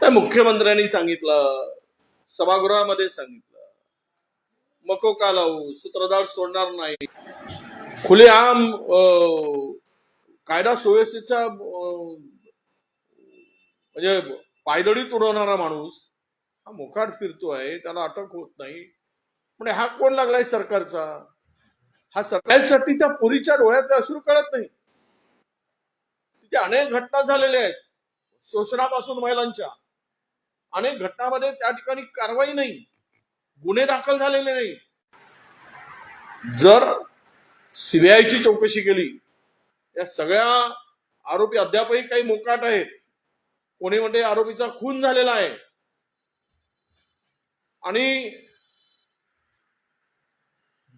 त्या मुख्यमंत्र्यांनी सांगितलं सभागृहामध्ये सांगितलं. मको का लावू? सूत्रधार सोडणार नाही. खुलेआम अं, कायदा सुव्यवस्थेचा म्हणजे पायदळीत उडवणारा माणूस हा मोकाट आहे त्याला अटक होत नाही. म्हणजे हा कोण लागलाय सरकारचा? हा सरकारसाठी त्या पुरीच्या डोळ्यात अश्रू कळत नाही. तिथे अनेक घटना झालेल्या आहेत. शोषणापासून महिलांच्या. अनेक घटनामध्ये त्या ठिकाणी कारवाई नाही. गुन्हे दाखल झालेले नाही. जर सीबीआयची चौकशी केली या सगळ्या आरोपी अद्यापही काही मोकाट आहेत. कोणी म्हणते आरोपीचा खून झालेला आहे. आणि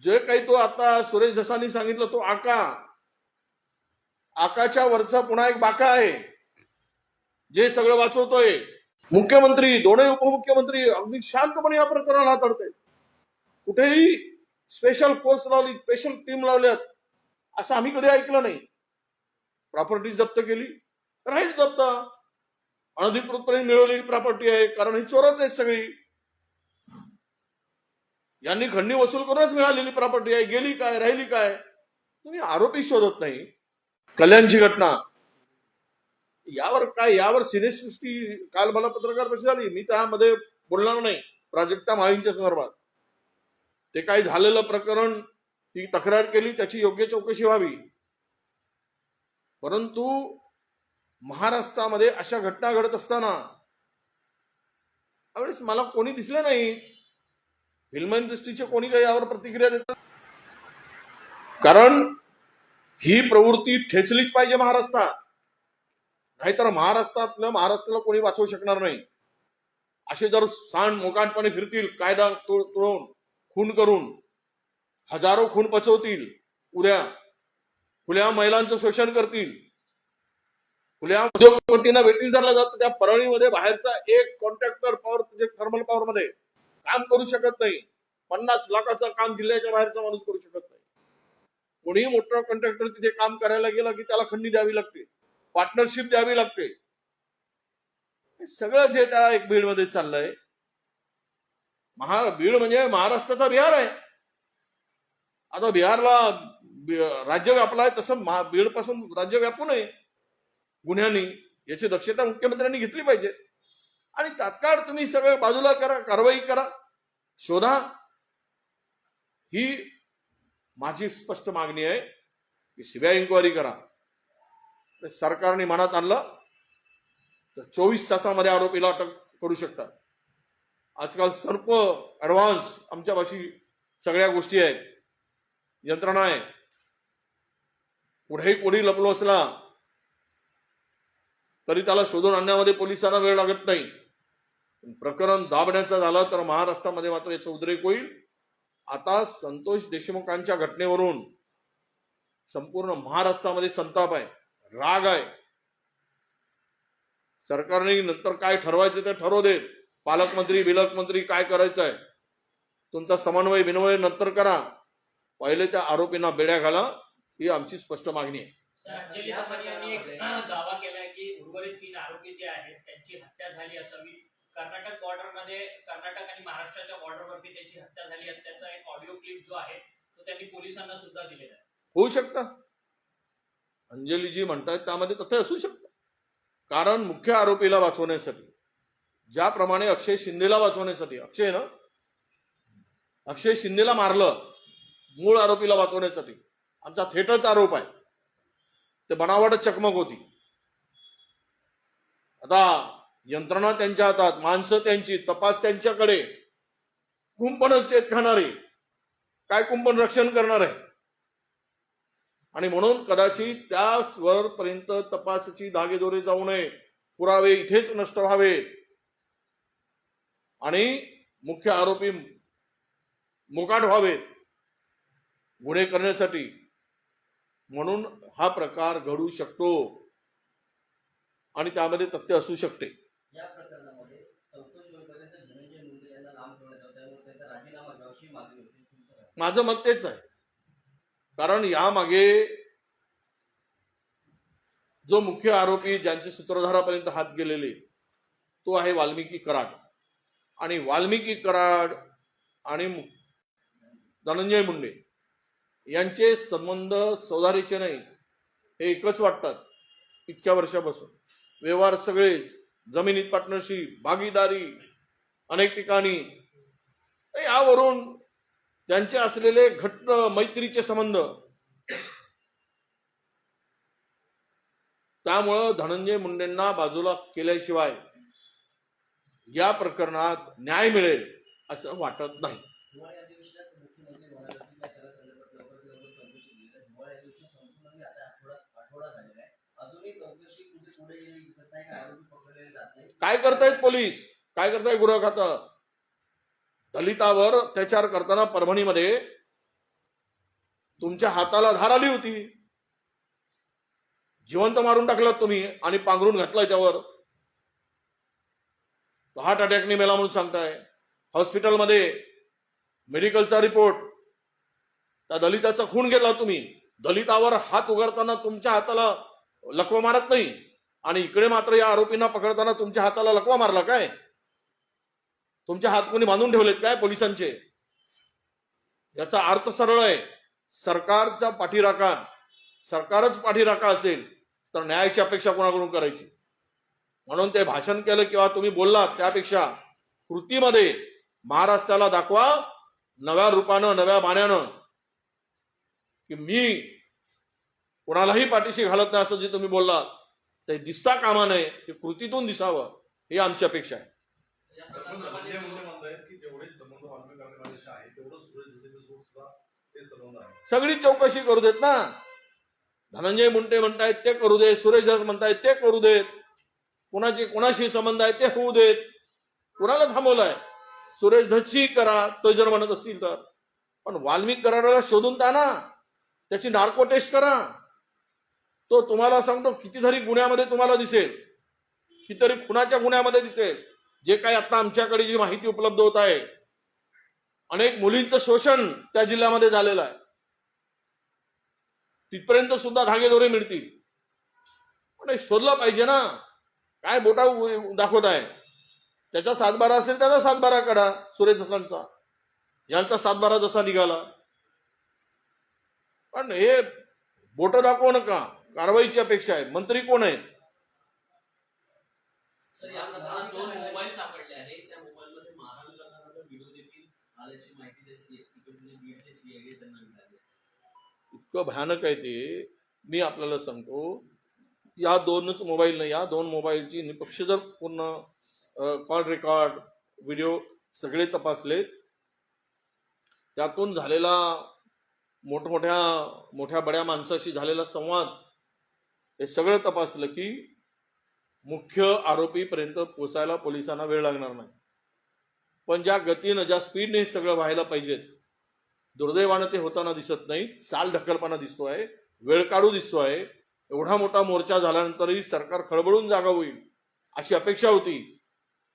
जे काही तो आता सुरेश धसानी सांगितलं तो आका. आकाच्या वरचा पुन्हा एक बाका आहे. जे सगळं वाचवतोय. मुख्यमंत्री दोन्ही उपमुख्यमंत्री अगदी शांतपणे या प्रकरणाला हाताळतायत कुठेही स्पेशल फोर्स लावली स्पेशल टीम लावल्यात असं आम्ही कधी ऐकलं नाही. प्रॉपर्टी जप्त केली राहील जप्त. अनधिकृतपणे मिळवलेली प्रॉपर्टी आहे कारण ही चोरच आहेत सगळी. यांनी खंडी वसूल करूनच मिळालेली प्रॉपर्टी आहे गेली काय राहिली काय? तुम्ही आरोपी शोधत नाही. कल्याणची घटना यावर काय यावर सिनेसृष्टी काल मला पत्रकार परिषद झाली? मी त्यामध्ये बोलणार नाही. प्राजक्ता माळींच्या संदर्भात. ते काय झालेलं प्रकरण ती तक्रार केली त्याची योग्य चौकशी व्हावी. परंतु महाराष्ट्रामध्ये अशा घटना घडत असताना त्यावेळेस मला कोणी दिसलं नाही. फिल्म इंडस्ट्रीचे कोणी काही यावर प्रतिक्रिया देतात कारण ही प्रवृत्ती ठेचलीच पाहिजे महाराष्ट्रात. नाहीतर महाराष्ट्रातलं महाराष्ट्राला कोणी वाचवू शकणार नाही. असे जर सांड मोकाटपणे फिरतील कायदा तोडून खून करून हजारो खून पचवतील उद्या खुल्या महिलांचं शोषण करतील खुल्या उद्योगपतींना भेटील धरलं जातं त्या परळीमध्ये बाहेरचा एक कॉन्ट्रॅक्टर पॉवर थर्मल पॉवर मध्ये काम करू शकत नाही. पन्नास लाखाचं काम जिल्ह्याच्या बाहेरचा माणूस करू शकत नाही. कोणीही मोठा कॉन्ट्रॅक्टर तिथे काम करायला गेला की त्याला खंडी द्यावी लागते. पार्टनरशिप द्यावी लागते. हे सगळं जे त्या एक बीडमध्ये चाललंय महा बीड म्हणजे महाराष्ट्राचा बिहार आहे. आता बिहारला राज्य राज्य व्यापलाय तसं बीडपासून राज्य व्यापू नये गुन्ह्यांनी याची दक्षता मुख्यमंत्र्यांनी घेतली पाहिजे. आणि तात्काळ तुम्ही सगळं बाजूला करा कारवाई करा शोधा. ही माझी स्पष्ट मागणी आहे की सीबीआय इन्क्वायरी करा. तर सरकारने मनात आणलं तर चोवीस तासामध्ये आरोपीला अटक करू शकतात. आजकाल सर्प ऍडव्हान्स आमच्यापाशी सगळ्या गोष्टी आहेत. यंत्रणा आहे. कुठेही कोणी लपलो असला तरी त्याला शोधून आणण्यामध्ये पोलिसांना वेळ लागत नाही. पण प्रकरण दाबण्याचं झालं तर महाराष्ट्रामध्ये मात्र याचा उद्रेक होईल. आता संतोष देशमुखांच्या घटनेवरून संपूर्ण महाराष्ट्रामध्ये संताप आहे. राग आहे. सरकारने नंतर काय ठरवायचं ते ठरवू देत. पालकमंत्री बिलकमंत्री काय करायचं आहे तुमचा समन्वय विनवय नंतर करा. पहिले त्या आरोपींना बेड्या घाला. ही आमची स्पष्ट मागणी आहे. दावा केलाय की उर्वरित तीन आरोपी जे आहेत त्यांची हत्या झाली असावी. कर्नाटक बॉर्डरमध्ये कर्नाटक आणि महाराष्ट्राच्या बॉर्डरवरती त्यांची हत्या झाली असल्याचा एक ऑडिओ क्लिप जो आहे तो त्यांनी पोलिसांना सुद्धा दिलेला आहे. होऊ शकतं. अंजलीजी म्हणतात त्यामध्ये तथ्य असू शकतं. कारण मुख्य आरोपीला वाचवण्यासाठी ज्याप्रमाणे अक्षय शिंदेला वाचवण्यासाठी अक्षय ना अक्षय शिंदेला मारलं मूळ आरोपीला वाचवण्यासाठी. आमचा थेटच आरोप आहे. ते बनावट चकमक होती. आता यंत्रणा त्यांच्या हातात माणसं त्यांची तपास त्यांच्याकडे. कुंपणच शेत खाणारे. काय कुंपण रक्षण करणार? आहे आणि म्हणून कदाचित त्या स्वरपर्यंत तपासाची धागेदोरे जाऊ नये. पुरावे इथेच नष्ट व्हावे आणि मुख्य आरोपी मोकाट व्हावेत. गुन्हे करण्यासाठी. म्हणून हा प्रकार घडू शकतो. आणि त्यामध्ये तथ्य असू शकते? माझं मत तेच आहे. कारण यामागे जो मुख्य आरोपी ज्यांचे सूत्रधारापर्यंत हात गेलेले तो आहे वाल्मिकी कराड. आणि वाल्मिकी कराड आणि धनंजय मुंडे यांचे संबंध सौदारीचे नाही हे एकच वाटतात इतक्या वर्षापासून. व्यवहार सगळेच जमिनीत पार्टनरशिप भागीदारी अनेक ठिकाणी यावरून त्यांचे असलेले घट्ट मैत्रीचे संबंध. त्यामुळं धनंजय मुंडेंना बाजूला केल्याशिवाय या प्रकरणात न्याय मिळेल असं वाटत नाही. काय करतायत पोलीस? काय करताय गुरु खातं दलितावर अत्याचार करताना परभणीमध्ये तुमच्या हाताला धार आली होती. जिवंत मारून टाकलात तुम्ही आणि पांघरून घातलाय त्यावर. तो हार्ट अटॅकने मेला म्हणून सांगताय. हॉस्पिटलमध्ये मेडिकलचा रिपोर्ट. त्या दलिताचा खून घेतला तुम्ही. दलितावर हात उगारताना तुमच्या हाताला लकवा मारत नाही. आणि इकडे मात्र या आरोपींना पकडताना तुमच्या हाताला लकवा मारला काय? तुमच्या हात कोणी बांधून ठेवलेत काय पोलिसांचे? याचा अर्थ सरळ आहे. सरकारचा पाठीराखा सरकारच पाठीराखा असेल तर न्यायाची अपेक्षा कोणाकडून करायची? म्हणून ते भाषण केलं किंवा तुम्ही बोललात त्यापेक्षा कृतीमध्ये महाराष्ट्राला दाखवा नव्या रूपानं नव्या बाण्यानं की मी कोणालाही पाठीशी घालत नाही असं जे तुम्ही बोललात ते दिसता कामा नये ते कृतीतून दिसावं ही आमची अपेक्षा आहे. या पण प्रकरणामध्ये धनंजय मुंडे म्हणतायत की जेवढे संबंध वाल्मिकी कार्यक्रमाशी आहे तेवढं सुरेश देसाईसोबत सुद्धा ते संबंध आहे सगळी चौकशी करू देत ना. धनंजय मुंडे म्हणतायत ते करू देत सुरेश धस म्हणतायत ते करू देत. कोणाचे कोणाशी संबंध आहे ते होऊ देत. कुणाला थांबवलंय? सुरेश धसची करा तो जर म्हणत असतील तर. पण वाल्मिक कराडाला शोधून द्या ना त्याची नार्को टेस्ट करा. तो तुम्हाला सांगतो कितीतरी गुन्ह्यामध्ये तुम्हाला दिसेल. कितीतरी खुनाच्या गुन्ह्यामध्ये दिसेल. जे काही आता आमच्याकडे जी माहिती उपलब्ध होत आहे अनेक मुलींचं शोषण त्या जिल्ह्यामध्ये झालेलं आहे. तिथपर्यंत सुद्धा धागेदोरे मिळतील. पण हे शोधलं पाहिजे ना. काय बोटा दाखवत आहे? त्याचा सातबारा असेल त्याचा सातबारा काढा सुरेश दसांचा यांचा सातबारा जसा निघाला. पण हे बोट दाखवू नका. कारवाईची अपेक्षा आहे. मंत्री कोण आहेत सर या प्रकरणात दोन मोबाईल सापडले आहेत त्या मोबाईलमध्ये मारहाण करणारा व्हिडिओ देखील आल्याची माहिती बीडचे सीआयडी त्यांना मिळाली. इतकं भयानक आहे ते. मी आपल्याला सांगतो या दोनच मोबाईल या दोन मोबाईलची निपक्ष जर पूर्ण कॉल रेकॉर्ड व्हिडिओ सगळे तपासले त्यातून झालेला मोठमोठ्या मोठ्या बड्या माणसाशी झालेला संवाद हे सगळं तपासलं की मुख्य आरोपीपर्यंत पोचायला पोलिसांना वेळ लागणार नाही. पण ज्या गतीनं ज्या स्पीडने हे सगळं व्हायला पाहिजेत दुर्दैवानं ते होताना दिसत नाही. चाल ढकलपणा दिसतो आहे वेळ काढू आहे एवढा मोठा मोर्चा झाल्यानंतरही सरकार खळबळून जागा होईल अशी अपेक्षा होती.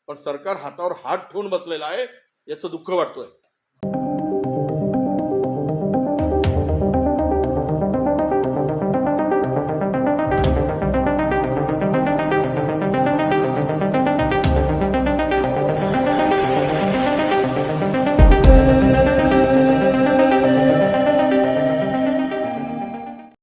पण सरकार हातावर हात ठेवून बसलेला आहे याचं दुःख वाटतोय.